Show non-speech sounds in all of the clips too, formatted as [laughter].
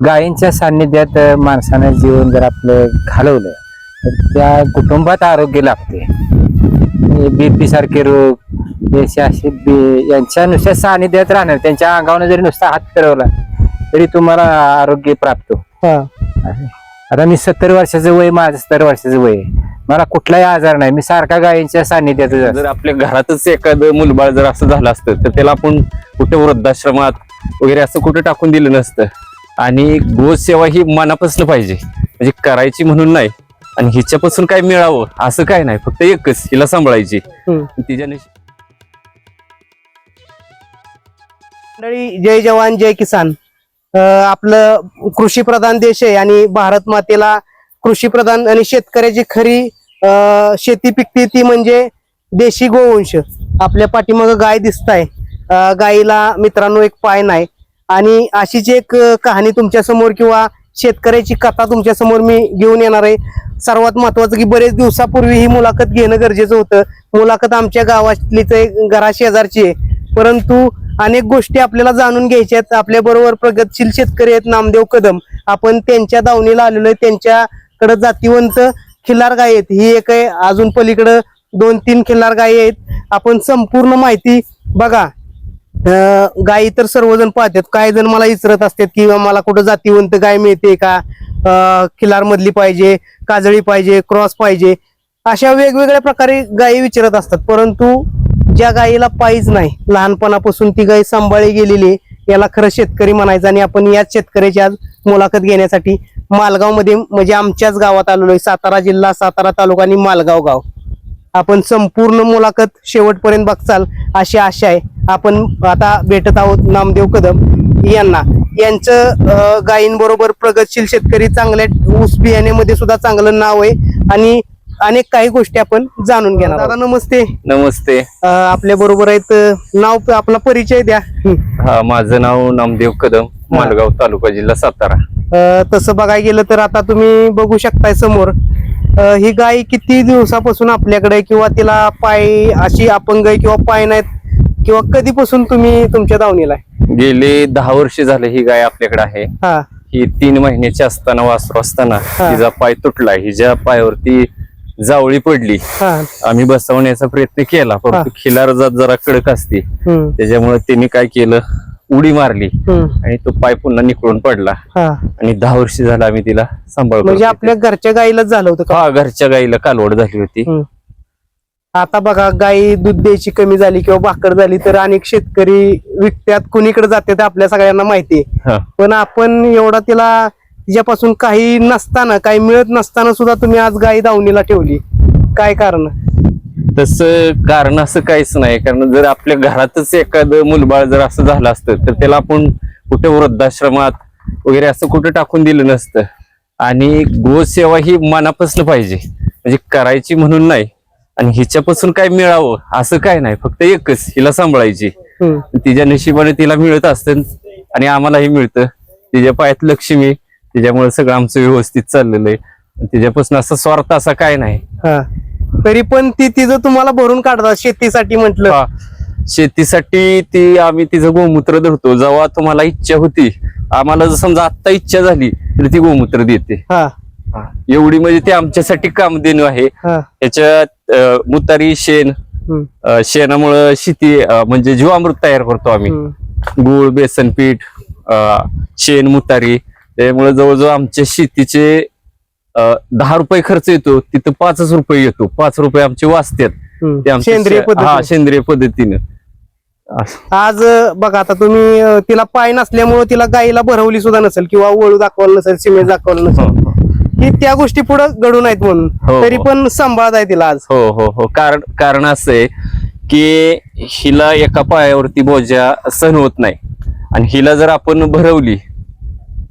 गायींच्या सान्निध्यात माणसानं जीवन जर आपलं घालवलं तर त्या कुटुंबात आरोग्य लाभते बीपी सारखे रोग याचे असे बी- यांच्या नुसत्या सान्निध्यात राहणार त्यांच्या अंगावर जरी नुसता हात फिरवला तरी तुम्हाला आरोग्य प्राप्त होतं. हा आता मी सत्तर वर्षाचं वय माझं सत्तर वर्षाचं वय आहे. मला कुठलाही आजार नाही मी सारखा गायींच्या सान्निध्यातच असतो. जर आपल्या घरातच एखादं मुलबाळ जर असं झालं असतं तर त्याला आपण कुठे वृद्धाश्रमात वगैरे असं कुठे टाकून दिलं नसतं आणि गोसेवा ही मनापासून पाहिजे. म्हणजे करायची म्हणून नाही आणि हिच्यापासून काय मिळावं असं काय नाही फक्त एकच हिला सांभाळायची. तिच्याने मंडळी जय जवान जय किसान. आपलं कृषी प्रधान देश आहे आणि भारत मातेला कृषी प्रधान आणि शेतकऱ्याची खरी शेती पिकते ती म्हणजे देशी गोवंश. आपल्या पाठीमागं गाय दिसताय. अं, गायीला मित्रांनो एक पाय नाही. आणि अशीच एक कहाणी तुमच्यासमोर किंवा शेतकऱ्याची कथा तुमच्यासमोर मी घेऊन येणार आहे. सर्वात महत्वाचं की बरेच दिवसापूर्वी ही मुलाखत घेणं गरजेचं होतं. मुलाखत आमच्या गावातलीच आहे घरा शेजारची आहे. परंतु अनेक गोष्टी आपल्याला जाणून घ्यायच्या आहेत. आपल्याबरोबर प्रगतशील शेतकरी आहेत नामदेव कदम. आपण त्यांच्या दावणीला आलेलो आहे. त्यांच्याकडे जातीवंत खिल्लार गाय आहेत. ही एक आहे. अजून पलीकडं दोन तीन खिल्लार गायी आहेत. आपण संपूर्ण माहिती बघा. गायी तर सर्वजण पाहतात काही जण मला इचरत असतात की मला कुठं जातीवंत गाय मिळते का? खिलार मधली पाहिजे काजळी पाहिजे क्रॉस पाहिजे. अशा वेगवेगळ्या प्रकारे गायी विचारत असतात. परंतु ज्या गायीला पायीच नाही लहानपणापासून ती गाय सांभाळली गेलेली आहे, याला खरं शेतकरी म्हणायचं आणि आपण याच शेतकऱ्याची आज मुलाखत घेण्यासाठी मालगावमध्ये म्हणजे आमच्याच गावात आलेलो आहे सातारा जिल्हा सातारा तालुका आणि मालगाव गाव. आपण संपूर्ण मुलाखत शेवटपर्यंत बघचाल अशी आशा आहे. आपण आता भेटत आहोत नामदेव कदम यांना. यांचं गायींबरोबर प्रगतशील शेतकरी चांगल्या ऊस बियाण्यामध्ये सुद्धा चांगलं नाव आहे. आणि अनेक काही गोष्टी आपण जाणून घेणार दादा नमस्ते. नमस्ते. आपल्या बरोबर आहेत नाव आपला परिचय द्या. हं. माझं नाव नामदेव कदम मालगाव तालुका जिल्हा सातारा. तसं बघायला गेलं तर आता तुम्ही बघू शकताय समोर. ही गाय किती दिवसापासून आपल्याकडे किंवा तिला पाय अशी अपंग आहे किंवा पाय नाहीत? किंवा कधीपासून तुम्ही तुमच्या दावणीला आहे? गेले दहा वर्ष झाले ही गाय आपल्याकडे आहे. हा. ही तीन महिन्याची असताना वासरू असताना हा. हिचा पाय तुटला. हिच्या पायावरती जावळी पडली. हा. आम्ही बसवण्याचा प्रयत्न केला. हा. परंतु खिलार जात जरा कडक असते. हम्म, त्याच्यामुळे त्यांनी काय केलं? उडी मारली आणि तो पाय पुन्हा निकळून पडला. आणि दहा वर्ष झाला आम्ही तिला सांभाळ म्हणजे आपल्या घरच्या गाईलाच झालं होतं का? हा घरच्या गाईला कालवड झाली होती. आता बघा गाई दूध द्यायची कमी झाली किंवा भाकर झाली तर अनेक शेतकरी विकत्यात कुणीकडे जाते आपल्या सगळ्यांना माहिती. पण आपण एवढा तिला तिच्यापासून काही नसताना काही मिळत नसताना सुद्धा तुम्ही आज गाई दावणीला ठेवली. काय कारण? तस कारण असं काहीच नाही. कारण जर आपल्या घरातच एखादं मुलबाळ जर असं झालं असतं तर त्याला आपण कुठे वृद्धाश्रमात वगैरे असं कुठे टाकून दिलं नसतं. आणि गोसेवा ही मनापासून पाहिजे. म्हणजे करायची म्हणून नाही. आणि हिच्यापासून काय मिळावं असं काय नाही. फक्त एकच हिला सांभाळायची. तिच्या नशिबाने तिला मिळत असतं आणि आम्हालाही मिळतं. तिच्या पायात लक्ष्मी तिच्यामुळे सगळं आमचं व्यवस्थित चाललेलं आहे. तिच्यापासून असा स्वार्थ असा काय नाही. तरी पण ती तिचं तुम्हाला भरून काढतात शेतीसाठी म्हटलं. हा. शेतीसाठी ती आम्ही तिचं गोमूत्र धरतो. जेव्हा तुम्हाला इच्छा होती आम्हाला जर समजा आत्ता इच्छा झाली तर ती गोमूत्र देते. हा. एवढी म्हणजे ती आमच्यासाठी कामधेनू आहे. हा. त्याच्यात मुतारी शेण शेणामुळं शेती म्हणजे जीवामृत तयार करतो आम्ही. गुळ बेसन पीठ शेण मुतारी त्यामुळे जवळजवळ आमच्या शेतीचे दहा रुपये खर्च येतो तिथं पाचच रुपये येतो. पाच रुपये आमचे वाचतात. ते सेंद्रिय शे- हा सेंद्रिय पद्धतीनं. असं. आज अं, बघा आता तुम्ही अं, तिला पाय नसल्यामुळे तिला गाईला भरवली सुद्धा नसेल किंवा वळू दाखवलं नसेल सिमेंट दाखवलं हो नसेल. की त्या गोष्टी पुढे घडून आहेत म्हणून. हो, तरी हो. पण सांभाळत आहे तिला आज. हो हो हो. कारण कारण असं आहे की हिला एका पायावरती बोजा सहन होत नाही. आणि हिला जर आपण भरवली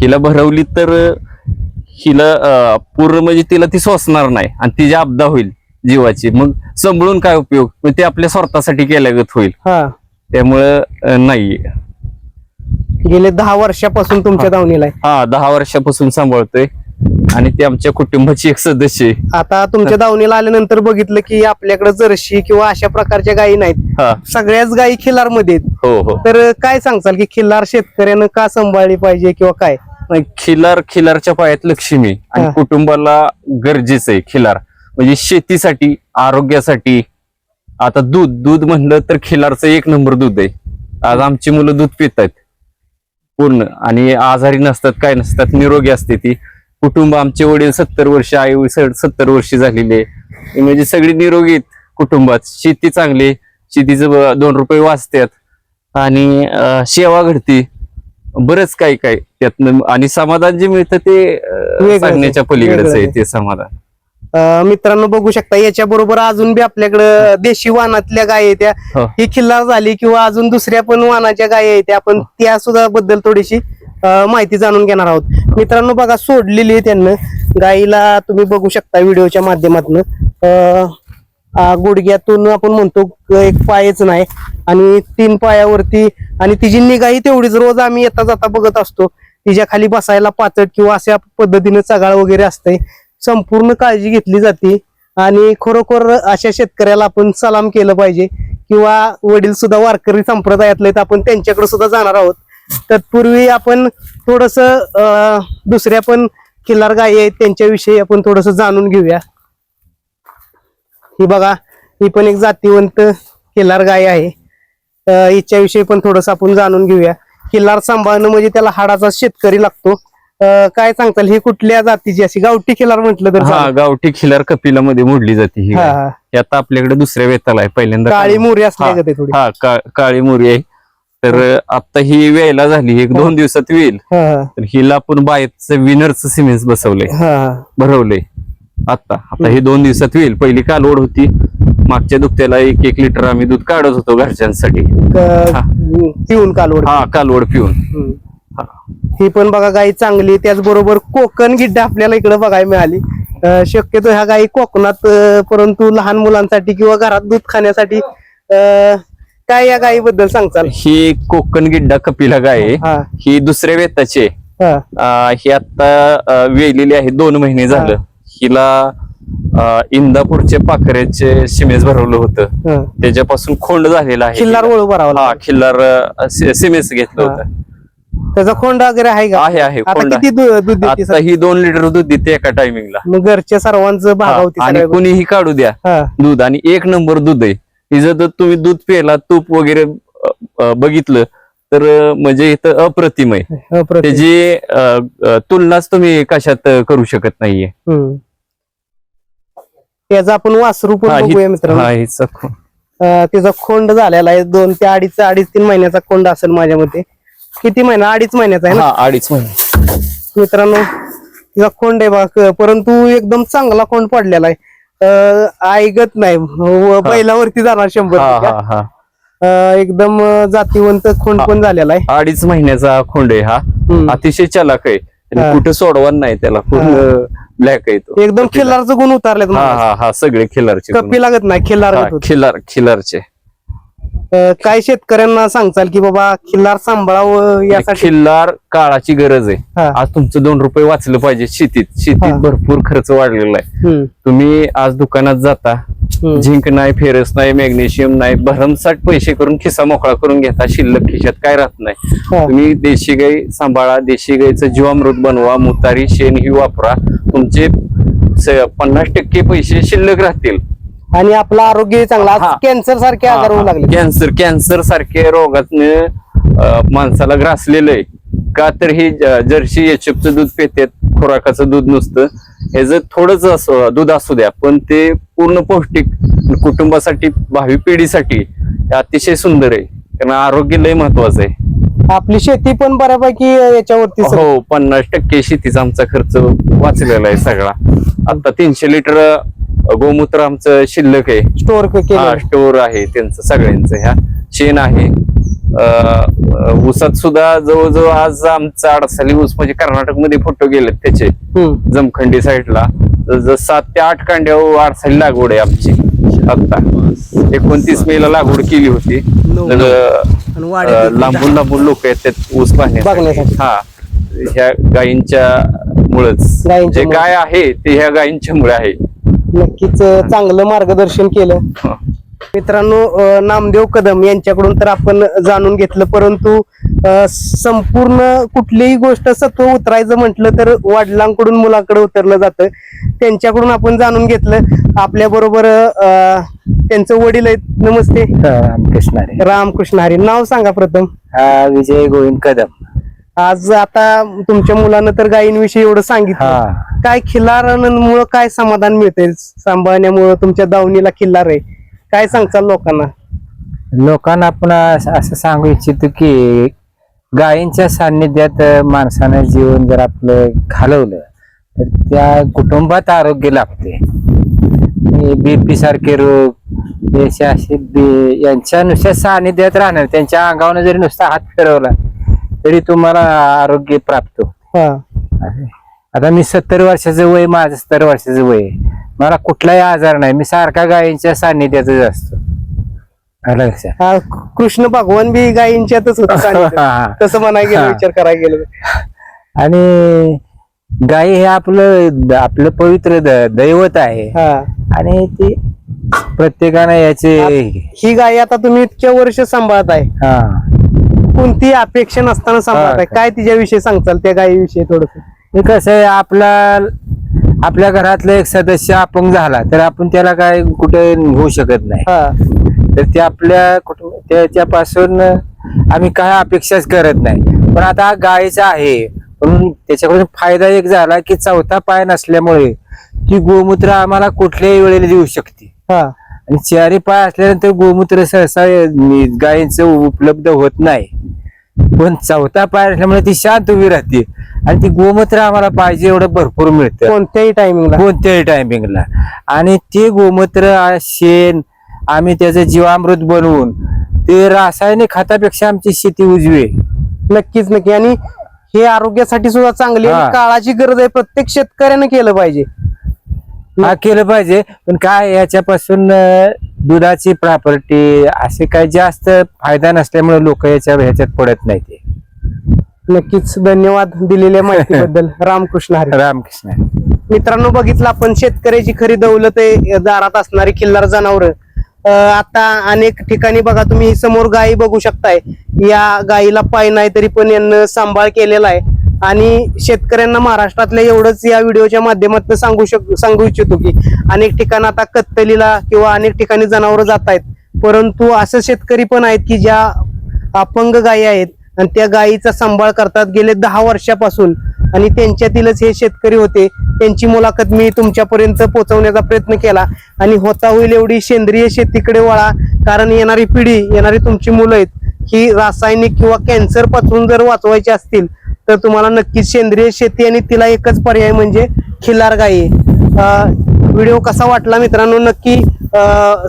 हिला भरवली तर हिला पूर्ण म्हणजे तिला ती सोसणार नाही आणि तिची आपदा होईल जीवाची मग सांभाळून काय उपयोग? मग ते आपल्या स्वार्थासाठी केल्यागत होईल. हा. त्यामुळं नाही. गेले दहा वर्षापासून तुमच्या दावणीला आहे. हा दहा वर्षापासून सांभाळतोय. आणि ते आमच्या कुटुंबाची एक सदस्य आहे. आता तुमच्या दावणीला आल्यानंतर बघितलं की आपल्याकडे जर्शी किंवा अशा प्रकारच्या गायी नाहीत. हा. सगळ्याच गायी खिल्लारमध्ये आहेत. हो हो. तर काय सांगचाल की खिल्लार शेतकऱ्यानं का सांभाळली पाहिजे किंवा काय? नाही, खिलार खिलारच्या पायात लक्ष्मी आणि हा. कुटुंबाला गरजेचं आहे खिलार. म्हणजे शेतीसाठी आरोग्यासाठी. आता दूध दूध म्हणलं तर खिलारचं एक नंबर दूध आहे. आज आमची मुलं दूध पित आहेत पूर्ण. आणि आजारी नसतात काय नसतात निरोगी असते ती. कुटुंब आमचे वडील सत्तर वर्ष आई सत्तर वर्ष झालेले आहे. म्हणजे सगळी निरोगी आहेत कुटुंबात. शेती चांगली आहे. शेतीचं ब- दोन रुपये वाचतात आणि अं, सेवा घडती. बरंच काही काय त्यातनं आणि समाधान जे मिळतं ते. सांगण्याच्या पलीकडेच आहे. ते समाधान. मित्रांनो बघू शकता याच्या बरोबर अजून बी आपल्याकडं देशी वाहनातल्या गाय आहेत त्या. हो. ही खिल्लार झाली किंवा अजून दुसऱ्या पण वाहनाच्या गाय आहेत आपण त्या सुद्धा बद्दल थोडीशी माहिती जाणून घेणार आहोत. मित्रांनो बघा सोडलेली आहे त्यांना गाईला तुम्ही बघू शकता व्हिडिओच्या माध्यमातून. गुडघ्यातून आपण म्हणतो एक पायच नाही. आणि तीन पायावरती आणि तिची निगाही तेवढीच रोज आम्ही येता जाता बघत असतो. तिच्या खाली बसायला पाचट किंवा अशा पद्धतीने चगाळ वगैरे असते संपूर्ण काळजी घेतली जाते. आणि खरोखर अशा शेतकऱ्याला आपण सलाम केलं पाहिजे. किंवा वडील सुद्धा वारकरी संप्रदायातले तर आपण त्यांच्याकडे सुद्धा जाणार आहोत. तत्पूर्वी आपण थोडस दुसऱ्या पण खिल्लार गायी आहेत त्यांच्याविषयी आपण थोडस जाणून घेऊया. ही बघा ही पण एक जातीवंत खिल्लार गाय आहे. हिच्याविषयी पण थोडस आपण जाणून घेऊया. किल्लार सांभाळणं म्हणजे त्याला हाडाचा शेतकरी लागतो. काय सांगताल ही कुठल्या जातीची अशी गावठी खिल्लार म्हटलं तर हा. गावठी खिलार कपिलामध्ये मोडली जाते ही गाय. आता आपल्याकडे दुसऱ्या वेताला आहे. पहिल्यांदा काळी मोरी असल्या का ते थोडी? हा का- काळी मोरी आहे. तर आता ही वेळेला झाली एक दोन दिवसात वेल. हा, हा, तर हिला आपण बायचं विनरचं सिमेंट बसवलंय. हा, हा. भरवलंय. आता आता हे दोन दिवसात येईल पहिली कालवड होती. मागच्या दुखत्याला एक एक लिटर आम्ही दूध काढत होतो घरच्यांसाठी. क- हा. पिऊन कालवड हा कालवड पिऊन. हम्म. हा. ही पण बघा गाई चांगली त्याचबरोबर कोकण गिड्डा आपल्याला इकडे बघायला मिळाली. अं, शक्यतो ह्या गाई कोकणात अं, परंतु लहान मुलांसाठी किंवा घरात दूध खाण्यासाठी अं, काय या गायीबद्दल सांगचाल ही कोकण गिड्डा कपिला गाय आहे. हा. ही दुसऱ्या वेताची आहे. हा. अं, ही आता अं, वेलेली आहे. दोन महिने झालं. हिला इंदापूरचे पाखऱ्याचे सिमेस भरवलं होतं. त्याच्यापासून खोंड झालेला आहे. खिल्लार वळू भरावा हा. खिल्लार सिमेस घेतलं. होतं. त्याचा खोंड वगैरे आहे का? आहे आहे. किती दूध देते ही दोन लिटर दूध देते एका टायमिंगला मग घरच्या सर्वांचं भागावती आणि. कुणीही काढू द्या. दूध. आणि एक नंबर दूध आहे. जर तुम्ही दूध प्यायला तूप वगैरे बघितलं तर म्हणजे इथं अप्रतिम आहे. अप्रतिम. त्याची अ, अ, तुलनाच तुम्ही कशात करू शकत नाहीये. हम्म. त्याचा आपण वासरू पण हा, ही- बघूया मित्रांनो. हा, हिचं खो- अं, त्याचा खोंड झालेला आहे. दोन ते अडीच अडीच तीन महिन्याचा खोंड असेल माझ्या मते. किती महिना? अडीच महिन्याचा आहे ना? हा अडीच महिने. मित्रांनो तिचा खोंड आहे बघा. क- परंतु एकदम चांगला खोंड पडलेला आहे. अं, ऐकत नाही. व- बैलावरती जाणार शंभर हा टक्के. हा हा. एकदम जातीवंत खोंड पण झालेला आहे अडीच महिन्याचा खोंड आहे हा. अतिशय चलाक आहे आणि हा. कुठं सोडवान नाही त्याला पूर्ण ब्लॅक आहे तो एकदम खिल्लारचं गुण उतारलेत हा. हा हा सगळे खिलारचे गुण. कपी लागत नाही खिल्लार. खिलार खिलारचे अं, काय शेतकऱ्यांना सांगचाल की बाबा खिल्लार सांभाळावं यासाठी खिल्लार काळाची गरज आहे हा. आज तुमचं दोन रुपये वाचलं पाहिजे शेतीत हा. शेतीत भरपूर खर्च वाढलेला आहे हम्म, तुम्ही आज दुकानात जाता हम्म. झिंक नाही फेरस नाही मॅग्नेशियम नाही भरमसाठ पैसे करून खिसा मोकळा करून घेता शिल्लक खिशात काय राहत नाही हा. तुम्ही देशी गाई सांभाळा देशी गाईचं जीवामृत बनवा मुतारी शेण ही वापरा तुमचे स- पन्नास टक्के पैसे शिल्लक राहतील आणि आपलं आरोग्य चांगलं. हा. कॅन्सर सारखे आजार होऊ लागले कॅन्सर कॅन्सर सारखे रोगातने अं, माणसाला ग्रासलेलं आहे का तर हे ज- जर्सी एचएफचं दूध पितात खुराकाचं दूध नुसतं. ह्याचं थोडंच असो दूध असू द्या पण ते पूर्ण पौष्टिक कुटुंबासाठी भावी पिढीसाठी हे अतिशय सुंदर आहे. कारण आरोग्य लय महत्वाचं आहे. आपली शेती पण बऱ्यापैकी याच्यावरती हो पन्नास टक्के शेतीचा आमचा खर्च वाचलेला आहे सगळा. आता तीनशे लिटर गोमूत्र आमचं शिल्लक आहे. स्टोअर हा स्टोर आहे त्यांचं सगळ्यांचं. ह्या शेण आहे. अं, ऊसात सुद्धा जवळजवळ आज आमचा अडसाली ऊस म्हणजे कर्नाटकमध्ये फोटो गेलेत त्याचे. हम्म. जमखंडी साईडला. ज- सात ते आठ कांड्या अडसाली लागवड आहे आमची. आता एकोणतीस मे ला लागवड केली होती. नऊ. तर आणि वाढीत अं, लांबून लांबून लोक येतात ऊस पाहण्यासाठी. बघण्यासाठी. हा ह्या गायींच्या मुळेच. गायींच्या जे मुळे. गाय आहे ते ह्या गायींच्या मुळे आहे. नक्कीच चांगलं मार्गदर्शन केलं. मित्रांनो नामदेव कदम यांच्याकडून तर आपण जाणून घेतलं परंतु संपूर्ण कुठलीही गोष्ट सत्व उतरायचं म्हटलं तर वडिलांकडून मुलाकडे उतरलं जातं. त्यांच्याकडून आपण जाणून घेतलं. आपल्या बरोबर त्यांचं वडील आहेत. नमस्ते. रामकृष्ण हरी. रामकृष्ण हरी. नाव सांगा प्रथम. विजय गोविंद कदम. आज आता तुमच्या मुलानं तर गायींविषयी एवढं सांगितलं. हा. काय खिल्लारांमुळं काय समाधान मिळतंय? सांभाळण्यामुळं तुमच्या दावणीला खिल्लार आहे. काय सांगचाल लोकांना? लोकांना आपण अस- असं सांगू इच्छितो की गायींच्या सान्निध्यात माणसानं जीवन जर आपलं घालवलं तर त्या कुटुंबात आरोग्य लाभते. बीपी सारखे रोग हे असे असे बी- यांच्या नुसत्या सान्निध्यात राहणार त्यांच्या अंगावर जरी नुसता हात फिरवला तरी तुम्हाला आरोग्य प्राप्त. हा आहे. आता मी सत्तर वर्षाचं वय माझं सत्तर वर्षाचं वय आहे. मला कुठलाही आजार नाही मी सारखा गायींच्या सान्निध्यातच असतो आलं लक्षात? हा, कृष्ण भगवान बी गायींच्यातच होत [laughs] हा. तसं म्हणायला गेलं हा. विचार करायला गेलं. [laughs] आणि गाय हे आपलं आपलं पवित्र द- दैवत आहे हा आणि ती प्रत्येकानं याचे ही गाय आता तुम्ही इतक्या वर्ष सांभाळत आहे हा कोणती अपेक्षा नसताना सांभाळत आहे हा. काय? तिच्याविषयी सांगचाल त्या गायीविषयी थोडस. हे कसं आहे आपला आपल्या घरातला एक सदस्य अपंग झाला तर आपण त्याला काय कुठे होऊ शकत नाही. तर ते आपल्या कुटुंब त्याच्यापासून आम्ही काय अपेक्षाच करत नाही. पण आता हा गायीचा आहे पण त्याच्याकडून फायदा एक झाला की चौथा पाय नसल्यामुळे ती गोमूत्र आम्हाला कुठल्याही वेळेला देऊ शकते. हा. आणि चारी पाय असल्यानंतर गोमूत्र सहसा गायींचं उपलब्ध होत नाही. पण चौथा पाय असल्यामुळे ती शांत उभी राहते. आणि ती गोमूत्र आम्हाला पाहिजे एवढं भरपूर मिळतं. कोणत्याही टायमिंगला कोणत्याही टायमिंगला आणि ते गोमूत्र शेण आम्ही त्याचं जीवामृत बनवून ते रासायनिक खतापेक्षा आमची शेती उजवी. नक्कीच नक्की. आणि हे आरोग्यासाठी सुद्धा चांगली. हा. काळाची गरज आहे. प्रत्येक शेतकऱ्यानं केलं पाहिजे. हा केलं पाहिजे. पण काय याच्यापासून अं, दुधाची प्रॉपर्टी असे काही जास्त फायदा नसल्यामुळे लोक याच्या ह्याच्यात पडत नाही ते. नक्कीच. धन्यवाद दिलेल्या [laughs] माहितीबद्दल. रामकृष्ण हरी. रामकृष्ण मित्रांनो बघितलं आपण शेतकऱ्याची खरी दौलत आहे दारात असणारी खिल्लार जनावर. आता अनेक ठिकाणी बघा तुम्ही समोर गायी बघू शकताय. या गायीला पाय नाही तरी पण यांना सांभाळ केलेला आहे. आणि शेतकऱ्यांना महाराष्ट्रातल्या एवढंच या व्हिडिओच्या माध्यमातून सांगू शक सांगू इच्छितो की अनेक ठिकाणी आता कत्तलीला किंवा अनेक ठिकाणी जनावरं जात आहेत. परंतु असं शेतकरी पण आहेत की ज्या अपंग गायी आहेत आणि त्या गायीचा सांभाळ करतात गेले दहा वर्षापासून. आणि त्यांच्यातीलच हे शेतकरी होते. त्यांची मुलाखत मी तुमच्यापर्यंत पोहोचवण्याचा प्रयत्न केला. आणि होता होईल एवढी सेंद्रिय शेतीकडे वळा. कारण येणारी पिढी येणारी तुमची मुलं आहेत ही रासायनिक किंवा कॅन्सरपासून जर वाचवायची असतील तर तुम्हाला नक्कीच सेंद्रिय शेती आणि तिला एकच पर्याय म्हणजे खिल्लार गाई. व्हिडिओ कसा वाटला मित्रांनो नक्की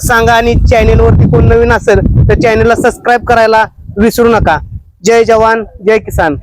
सांगा आणि चॅनेलवरती कोण नवीन असेल तर चॅनेलला सबस्क्राईब करायला विसरू नका. जय जवान जय किसान.